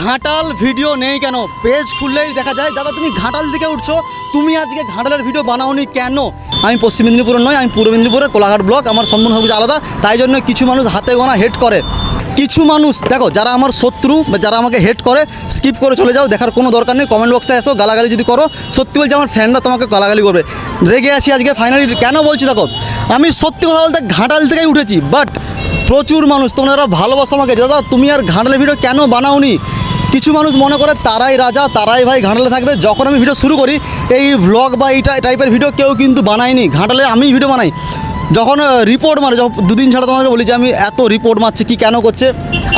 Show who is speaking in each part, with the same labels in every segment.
Speaker 1: Ghatal video নেই কেন? Page খুললেই দেখা যায়, দাদা, তুমি ঘাটাল দিকে উঠছো, তুমি আজকে ঘাটালের ভিডিও বানাওনি কেন? আমি পশ্চিম মেদিনীপুরের নয়, আমি পূর্ব মেদিনীপুরের কোলাঘাট ব্লক, আমার সম্পূর্ণ আলাদা, তাই জন্য কিছু মানুষ হাতে গোনা হেট করে। কিছু মানুষ, দেখো, যারা আমার শত্রু বা যারা আমাকে হেট করে স্কিপ করে চলে যাও, দেখার কোনো দরকার নেই কমেন্ট বক্সে এসো, গালাগালি যদি করো, সত্যি বলছি আমার ফ্যানরা তোমাকে গালাগালি করবে। রেগে আছি আজকে ফাইনালি কেন বলছি দেখো, আমি সত্যি কথা বলতে ঘাটাল থেকেই উঠেছি বাট প্রচুর মানুষ, তোমরা ভালোবাসো আমাকে, দাদা, তুমি আর ঘাটালের ভিডিও কেন বানাওনি? কিছু মানুষ মনে করে তারাই রাজা, তারাই ভাই ঘাঁটালে থাকবে, যখন আমি ভিডিও শুরু করি, এই ভ্লগ বা এই টাইপের ভিডিও কেউ কিন্তু বানায়নি, ঘাঁটালে আমি ভিডিও বানাই। যখন রিপোর্ট মারে, যখন দুদিন ছাড়া তোমাকে বলি যে আমি এত রিপোর্ট মারছি, কি কেন করছে,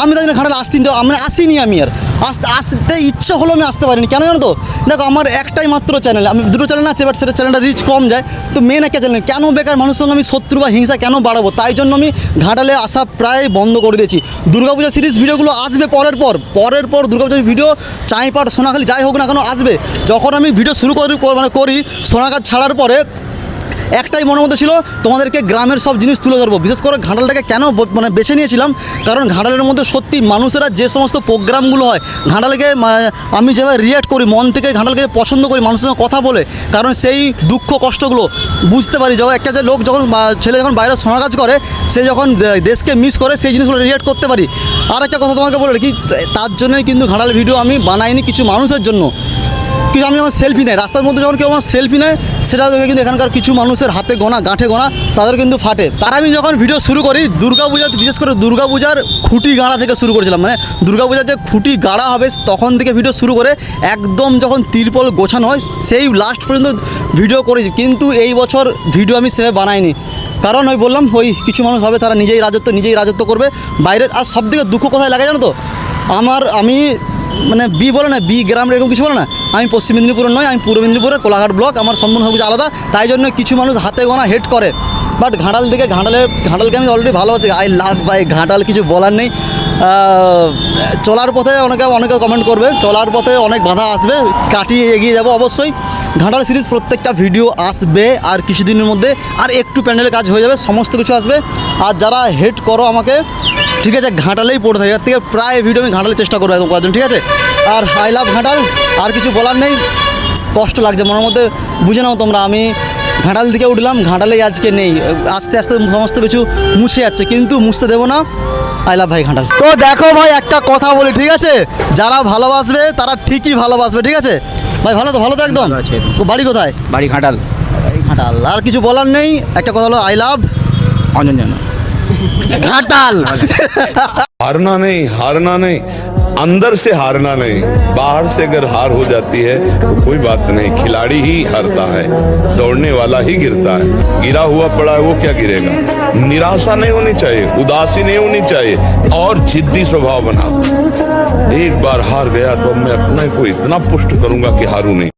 Speaker 1: আমি তাই জন্য ঘাটালে আসতে আমি আসিনি আমি আর। আসতে আসতে ইচ্ছা হলো আমি আসতে পারিনি। কেন জানো তো? দেখো, আমার একটাই মাত্র চ্যানেল আমি দুটো চ্যানেল আছে বাট সেটা চ্যানেলটা রিচ কম যায়। তো মেন একটা চ্যানেল কেন বেকার মানুষের সঙ্গে আমি শত্রু বা হিংসা কেন বাড়াবো? তাই জন্য আমি ঘাটালে আসা প্রায় বন্ধ করে দিয়েছি। দুর্গাপূজা সিরিজ ভিডিওগুলো আসবে পরের পর। পরের পর দুর্গাপূজার ভিডিও চাঁইপাট, সোনাখালি, যাই হোক না কেন আসবে। যখন আমি ভিডিও শুরু করি মানে করি সোনাগাছ ছাড়ার পরে একটাই মনের মধ্যে ছিল, তোমাদেরকে গ্রামের সব জিনিস তুলে ধরবো। বিশেষ করে ঘাটালটাকে কেন মানে বেছে নিয়েছিলাম? কারণ ঘাটালের মধ্যে সত্যি মানুষেরা যে সমস্ত প্রোগ্রামগুলো হয়, ঘাটালকে আমি যেভাবে রিয়াক্ট করি, মন থেকে ঘাটালকে পছন্দ করি, মানুষের সঙ্গে কথা বলে, কারণ সেই দুঃখ কষ্টগুলো বুঝতে পারি। যখন একটা যে লোক যখন ছেলে যখন বাইরে সোনা কাজ করে, সে যখন দেশকে মিস করে, সেই জিনিসগুলো রিয়াক্ট করতে পারি। আর একটা কথা তোমাকে বলে কি তার জন্যই কিন্তু ঘাটাল ভিডিও আমি বানাইনি কিছু মানুষের জন্য। কিন্তু আমি আমার সেলফি নেয় রাস্তার মধ্যে যখন কেউ আমার সেলফি নেয়, সেটা দেখে কিন্তু এখানকার কিছু মানুষের হাতে গোনা, গাঁঠে গোনা, তাদের কিন্তু ফাটে। তার আমি যখন ভিডিও শুরু করি দুর্গাপূজা বিশেষ করে দুর্গাপূজার খুঁটি গাড়া থেকে শুরু করেছিলাম। মানে দুর্গাপূজার যে খুঁটি গাড়া হবে, তখন থেকে ভিডিও শুরু করে একদম যখন তিরপল গোছানো হয়, সেই লাস্ট পর্যন্ত ভিডিও করেছি। কিন্তু এই বছর ভিডিও আমি সেভাবে বানাইনি। কারণ ওই বললাম, ওই কিছু মানুষ হবে তারা নিজেই রাজত্ব নিজেই রাজত্ব করবে বাইরের। আর সব থেকে দুঃখ কোথায় লাগে জানো তো? আমার, আমি মানে বি বলে না, বি গ্রাম এরকম কিছু বলে না। আমি পশ্চিম মেদিনীপুরের নয়, আমি পূর্ব মেদিনীপুরের কোলাঘাট ব্লক, আমার সম্পূর্ণ হবে আলাদা। তাই জন্য কিছু মানুষ হাতে গোনা হেট করে। বাট ঘাঁটাল দিকে ঘাটালের ঘাঁটালকে আমি অলরেডি ভালোবাসি। আই লাভ বাই ঘাঁটাল কিছু বলার নেই। চলার পথে অনেকে অনেকে কমেন্ট করবে। চলার পথে অনেক বাধা আসবে। কাটিয়ে এগিয়ে যাব অবশ্যই। ঘাটাল সিরিজ প্রত্যেকটা ভিডিও আসবে আর কিছুদিনের মধ্যে। আর একটু প্যান্ডেলের কাজ হয়ে যাবে, সমস্ত কিছু আসবে। আর যারা হেট করো আমাকে ঠিক আছে ঘাঁটালেই পড়ে থাকে। থেকে প্রায় ভিডিও আমি ঘাটালের চেষ্টা করব একদম করার জন্য ঠিক আছে? আর আই লাভ ঘাঁটাল আর কিছু বলার নেই। কষ্ট লাগছে মনের মধ্যে। বুঝে নাও তোমরা আমি ঘাটাল দিকে উঠলাম ঘাটালেই আজকে নেই। আস্তে আস্তে সমস্ত কিছু মুছে যাচ্ছে কিন্তু মুছতে দেবো না। আই লাভ ভাই ঘাটাল। তো দেখো ভাই একটা কথা বলি ঠিক আছে? যারা ভালোবাসবে তারা ঠিকই ভালোবাসবে ঠিক আছে? ভাই ভালো তো ভালো তো একদম। বাড়ি কোথায়?
Speaker 2: বাড়ি ঘাটাল।
Speaker 1: ঘাটাল। আর কিছু বলার নেই? একটা কথা হলো আই লাভ
Speaker 2: অঞ্জন
Speaker 1: घाटाल।
Speaker 3: हारना नहीं हारना नहीं। अंदर से हारना नहीं। बाहर से अगर हार हो जाती है तो कोई बात नहीं। खिलाड़ी ही हारता है। दौड़ने वाला ही गिरता है। गिरा हुआ पड़ा है, वो क्या गिरेगा? निराशा नहीं होनी चाहिए, उदासी नहीं होनी चाहिए। और जिद्दी स्वभाव बना। एक बार हार गया तो मैं अपने को इतना पुष्ट करूँगा कि हारू नहीं।